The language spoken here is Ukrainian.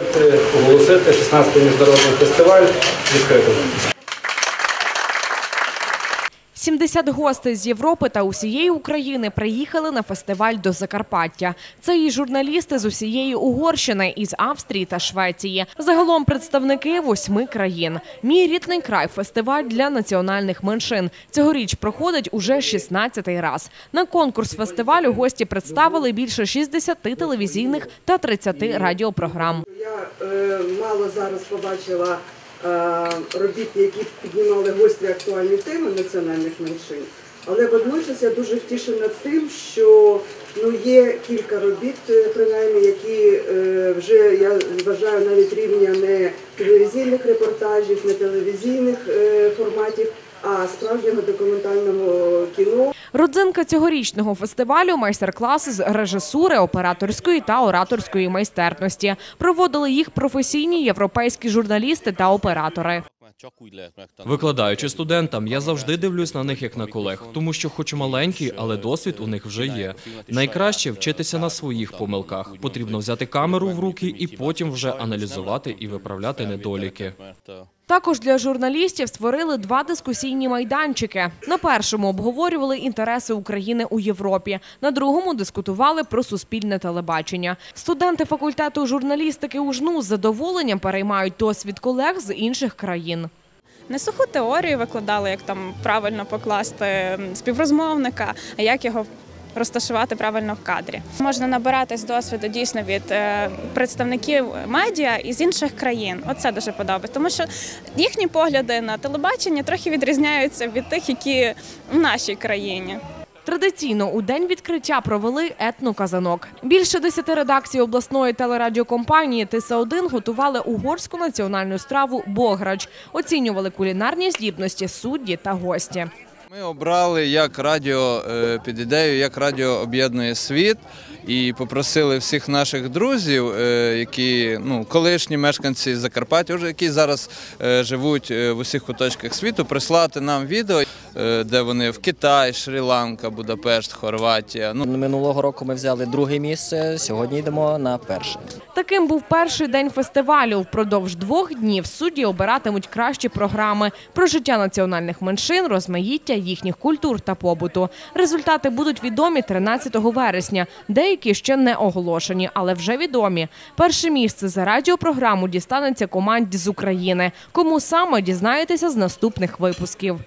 дозвольте оголосити 16-й міжнародний фестиваль відкритим. 70 гостей з Європи та усієї України приїхали на фестиваль до Закарпаття. Це і журналісти з усієї Угорщини, із Австрії та Швеції. Загалом представники восьми країн. Мій рідний край фестиваль для національних меншин. Цьогоріч проходить уже 16-й раз. На конкурс фестивалю гості представили більше 60 телевізійних та 30 радіопрограм. Е, мало зараз побачила е, робіт, які піднімали гострі актуальні теми національних меншин. Але водночас я дуже втішена тим, що ну, є кілька робіт, е, принаймні, які е, вже я вважаю навіть рівня не телевізійних репортажів, не телевізійних е, форматів, а справжнього документального кіно. Родзинка цьогорічного фестивалю – майстер-класи з режисури, операторської та ораторської майстерності. Проводили їх професійні європейські журналісти та оператори. Викладаючи студентам, я завжди дивлюсь на них як на колег, тому що, хоч маленькі, але досвід у них вже є. Найкраще вчитися на своїх помилках. Потрібно взяти камеру в руки і потім вже аналізувати і виправляти недоліки. Також для журналістів створили два дискусійні майданчики. На першому обговорювали інтереси України у Європі, на другому дискутували про суспільне телебачення. Студенти факультету журналістики УЖНУ з задоволенням переймають досвід колег з інших країн. Не суху теорію викладали, як там правильно покласти співрозмовника, а як його розташувати правильно в кадрі. Можна набиратись досвіду дійсно від е, представників медіа із інших країн. Оце дуже подобається, тому що їхні погляди на телебачення трохи відрізняються від тих, які в нашій країні. Традиційно у день відкриття провели етноказанок. Більше десяти редакцій обласної телерадіокомпанії ТС1 готували угорську національну страву бограч, оцінювали кулінарні здібності судді та гості. Ми обрали як радіо е, під ідею, як радіо об'єднує світ, і попросили всіх наших друзів, е, які ну колишні мешканці Закарпаття, вже які зараз е, живуть в усіх куточках світу, прислати нам відео, де вони в Китай, Шрі-Ланка, Будапешт, Хорватія. Ну Минулого року ми взяли друге місце, сьогодні йдемо на перше. Таким був перший день фестивалю. Впродовж двох днів судді обиратимуть кращі програми про життя національних меншин, розмаїття їхніх культур та побуту. Результати будуть відомі 13 вересня. Деякі ще не оголошені, але вже відомі. Перше місце за радіопрограму дістанеться команді з України. Кому саме дізнаєтеся з наступних випусків.